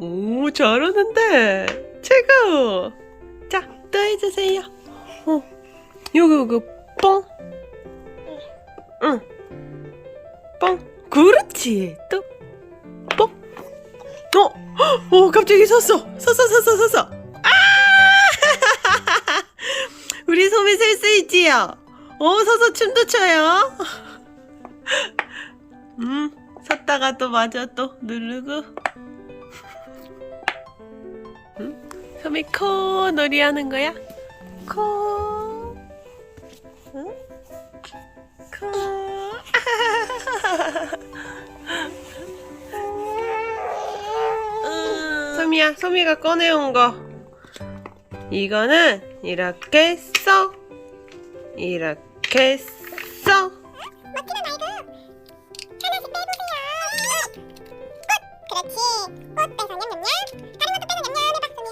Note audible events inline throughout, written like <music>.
오, 잘하는데. 최고. 자, 또 해주세요. 어, 요거, 요거, 뻥. 응. 뻥. 그렇지. 또, 뻥. 어, 어, 갑자기 섰어. 섰어, 섰어, 섰어. 아! <laughs> 우리 소미 셀수 있지요? 어, 서서 춤도 춰요. <laughs> 음, 섰다가 또 마저 또 누르고. 음, 소미 코 놀이 하는 거야? 코. 응? 코. 음, 소미야, 소미가 꺼내온 거. 이거는 이렇게 써. 이렇게 써. 그렇지. 꽃 빼서 냠냠냠. 다른 것도 빼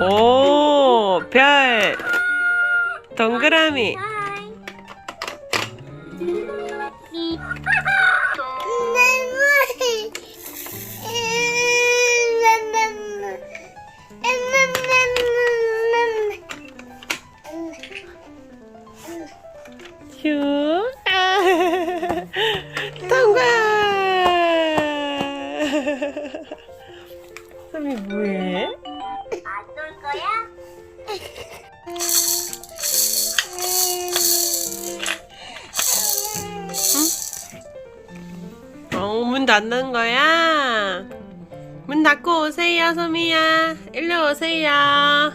오, 별. 동그라미. <laughs> <laughs> 뭐해? 거야? 어, 문 닫는 거야? 문 닫고 오세요, 소미야. 일로 오세요.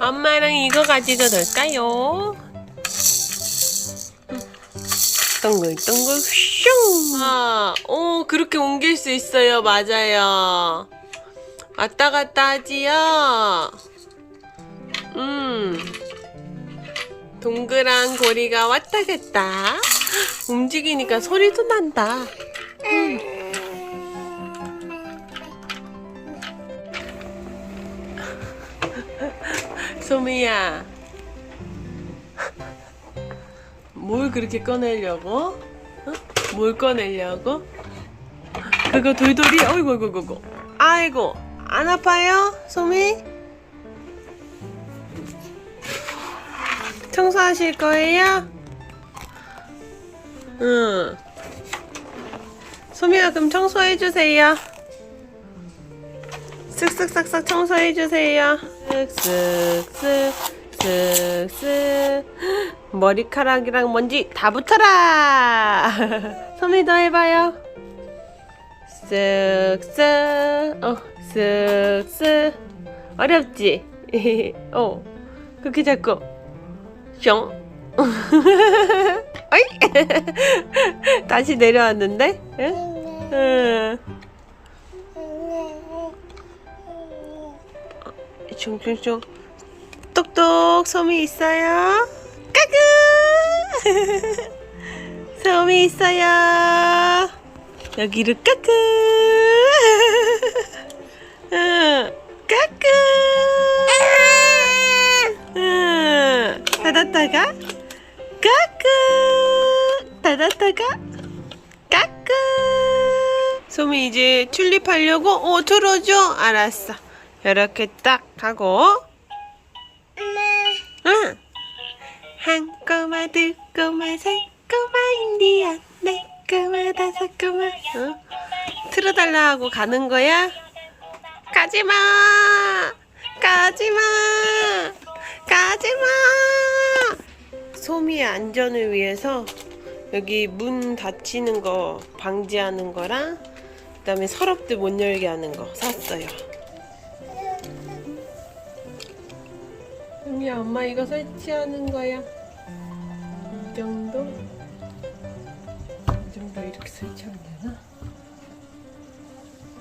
엄마랑 이거 가지고 놀까요? 동글동글 슝! 아, 오, 그렇게 옮길 수 있어요. 맞아요. 왔다 갔다 하지요? 음. 동그란 고리가 왔다 갔다. 움직이니까 소리도 난다. <laughs> 소미야. 뭘 그렇게 꺼내려고? 어? 뭘 꺼내려고? 그거 돌돌이? 어이구, 어이구, 어이구. 아이고, 안 아파요? 소미? 청소하실 거예요? 응. 소미가 그럼 청소해 주세요. 쓱쓱싹싹 청소해 주세요. 쓱쓱쓱, 쓱쓱. 머리카락이랑 먼지 다 붙어라! <laughs> 소미도 해봐요. 쓱쓱, 어, 쓱쓱. 어렵지? <laughs> 어, 그렇게 잡고. 숑. <laughs> 어이? <laughs> 다시 내려왔는데? 응? 응. 숑숑숑. 똑똑 소미 있어요? 까끄. 소미 <laughs> 있어요. 여기로 까끄. 응. 까끄. 응. 닫았다가 까끄. 닫았다가 까끄. 소미 이제 출입 하려고 어 들어줘. 알았어. 이렇게 딱 하고 응. 한 꼬마 두 꼬마 세 꼬마 인디안 네 꼬마 다섯 꼬마 응? 틀어달라 하고 가는 거야? 가지마 가지마 가지마 소미의 안전을 위해서 여기 문 닫히는 거 방지하는 거랑 그다음에 서랍들 못 열게 하는 거 샀어요. 소미야 엄마 이거 설치하는 거야. 이 정도? 설치하면 되나?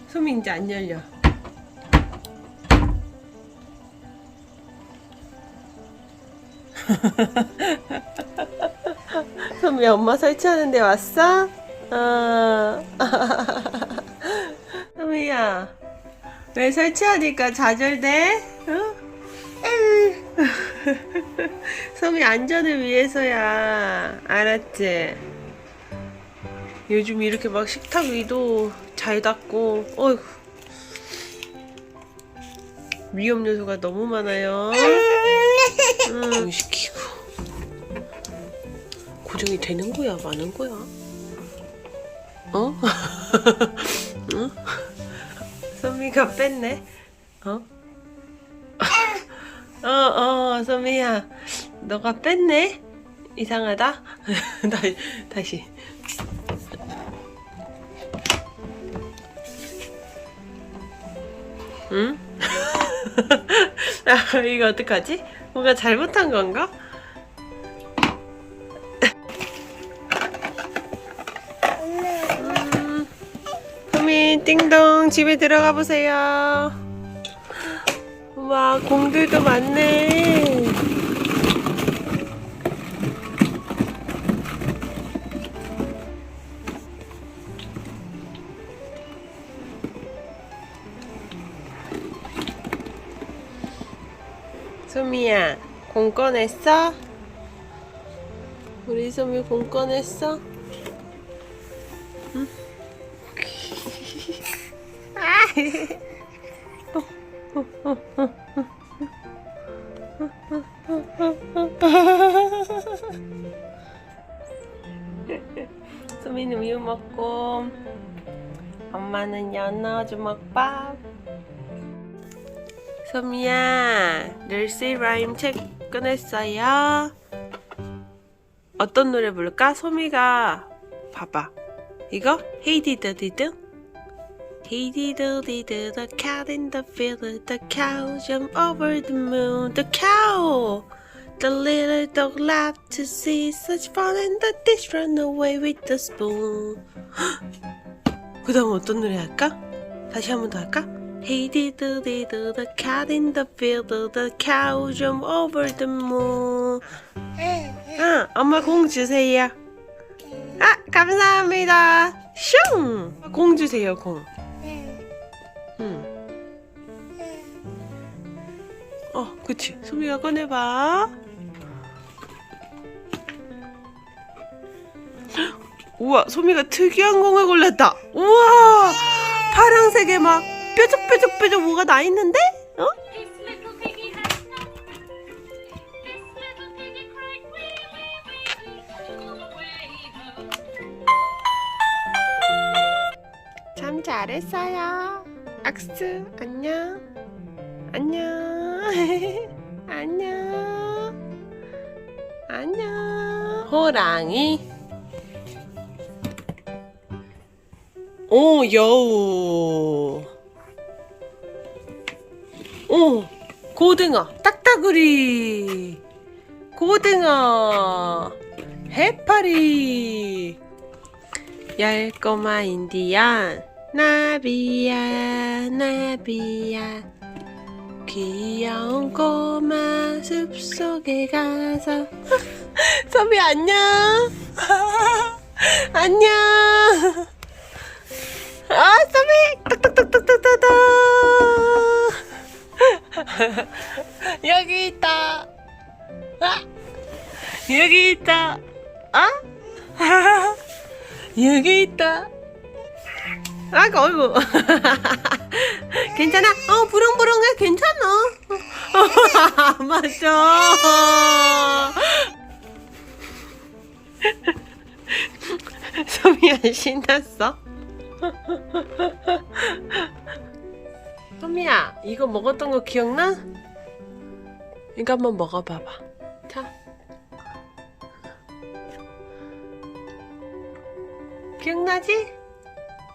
소미 이제 안 열려. <laughs> 소미 엄마 설치하는데 왔어? 어. <laughs> 소미야 왜 설치하니까 좌절돼? 어? <laughs> 소미 안전을 위해서야 알았지? 요즘 이렇게 막 식탁 위도 잘 닦고 어휴 위험 요소가 너무 많아요 <laughs> 음, 시키고 고정이 되는 거야 마는 거야 어? 응? <laughs> 소미가 뺐네 어? <laughs> 어, 어, 소미야. 너가 뺐네? 이상하다? <laughs> 다시, 다시. 응? 아, 이거 어떡하지? 뭔가 잘못한 건가? 띵동, 집에 들어가 보세요. 와 공들도 많네. 소미야, 공 꺼냈어? 우리 소미 공 꺼냈어? 응? <laughs> 아! 소미는 우유 먹고 엄마는 연어 주먹밥 소미야 릴시 라임 책 꺼냈어요 어떤 노래 부를까? 소미가 봐봐 이거 헤이디드디드 He diddle diddle the cat in the field, the cow jumped over the moon, the cow. The little dog laughed to see such fun and the dish ran away with the spoon. 그 다음 어떤 노래 할까? 다시 한 번 더 할까? He diddle diddle the cat in the field, the cow jumped over the moon. 아, 엄마 공 주세요. 아, 감사합니다. 슝! 공 주세요, 공. 응. 어, 그치. 소미가 꺼내봐. 우와, 소미가 특이한 공을 골랐다. 우와, 파랑색에 막 뾰족뾰족뾰족 뭐가 나 있는데? 어? 잘했어요. 악수, 안녕. 안녕. <laughs> 안녕. 안녕. 호랑이. 오, 여우. 오, 고등어. 딱따구리. 고등어. 해파리. 열 꼬마 인디언 나비야 나비야. 귀여운 꼬마 숲속에 가서. <laughs> 소비 안녕. <laughs> 안녕. 아 소비. 뚝뚝뚝뚝뚝뚝 <laughs> 여기 있다. 아 여기 있다. 아 여기 있다. 아이고, 어이구. <laughs> 괜찮아? 어, 부릉부릉해. 괜찮아. 어, <laughs> 맞아. <laughs> 소미야, 신났어? 소미야, 이거 먹었던 거 기억나? 이거 한번 먹어봐봐. 자. 기억나지?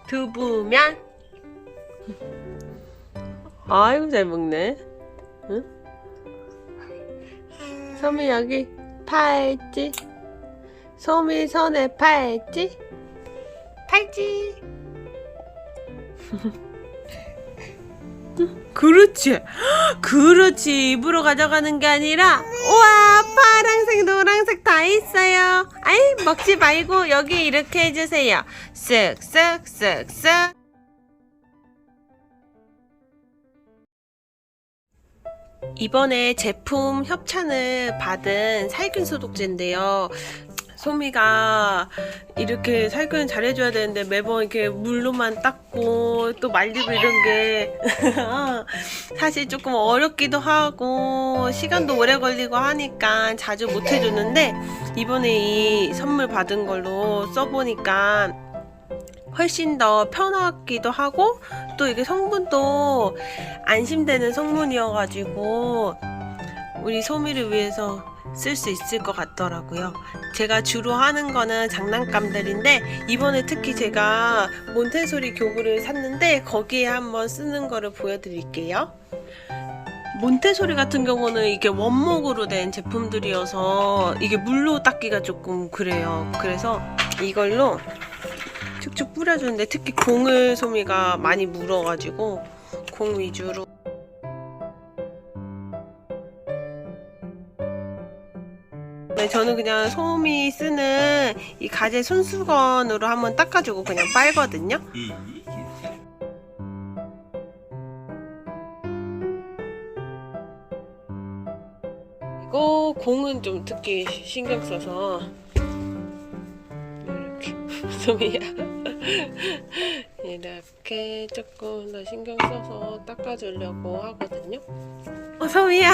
두부면. 아이고 잘 먹네. 응? 소미 여기 팔찌. 소미 손에 팔찌. 팔찌. <laughs> 그렇지. 그렇지. 입으로 가져가는 게 아니라 우와 파랑색 노란색 다 있어요. 아이 먹지 말고 여기 이렇게 해주세요. 쓱쓱쓱쓱. 이번에 제품 협찬을 받은 살균 소독제인데요. 소미가 이렇게 살균 잘해줘야 되는데 매번 이렇게 물로만 닦고 또 말리고 이런 게 <laughs> 사실 조금 어렵기도 하고 시간도 오래 걸리고 하니까 자주 못 해줬는데 이번에 이 선물 받은 걸로 써보니까 훨씬 더 편하기도 하고 또 이게 성분도 안심되는 성분이어가지고 우리 소미를 위해서 쓸 수 있을 것 같더라고요. 제가 주로 하는 거는 장난감들인데 이번에 특히 제가 몬테소리 교구를 샀는데 거기에 한번 쓰는 거를 보여드릴게요. 몬테소리 같은 경우는 이게 원목으로 된 제품들이어서 이게 물로 닦기가 조금 그래요. 그래서 이걸로 축축 뿌려주는데 특히 공을 소미가 많이 물어가지고 공 위주로 네, 저는 그냥 솜이 쓰는 이 가재 손수건으로 한번 닦아주고 그냥 빨거든요. 이거 공은 좀 특히 신경 써서 이렇게 <laughs> 솜이야 이렇게 조금 더 신경 써서 닦아주려고 하거든요. 어, 소미야.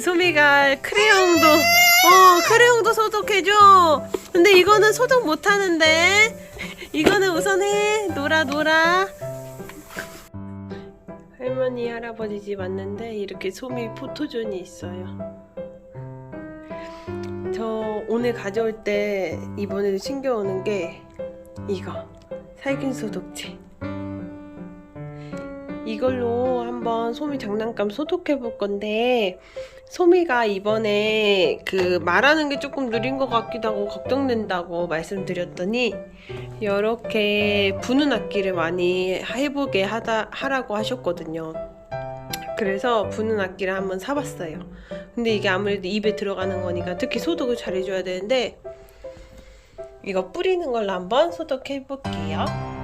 소미가 크레용도, 어, 크레용도 소독해줘. 근데 이거는 소독 못 하는데. 이거는 우선 해. 놀아, 놀아. 할머니, 할아버지 집 왔는데 이렇게 소미 포토존이 있어요. 저 오늘 가져올 때 이번에도 챙겨오는 게 이거. 살균 소독제. 이걸로 한번 소미 장난감 소독해 볼 건데 소미가 이번에 그 말하는 게 조금 느린 것 같기도 하고 걱정된다고 말씀드렸더니 이렇게 부는 악기를 많이 해보게 하다 하라고 하셨거든요. 그래서 부는 악기를 한번 사봤어요. 근데 이게 아무래도 입에 들어가는 거니까 특히 소독을 잘 해줘야 되는데 이거 뿌리는 걸로 한번 소독해 볼게요.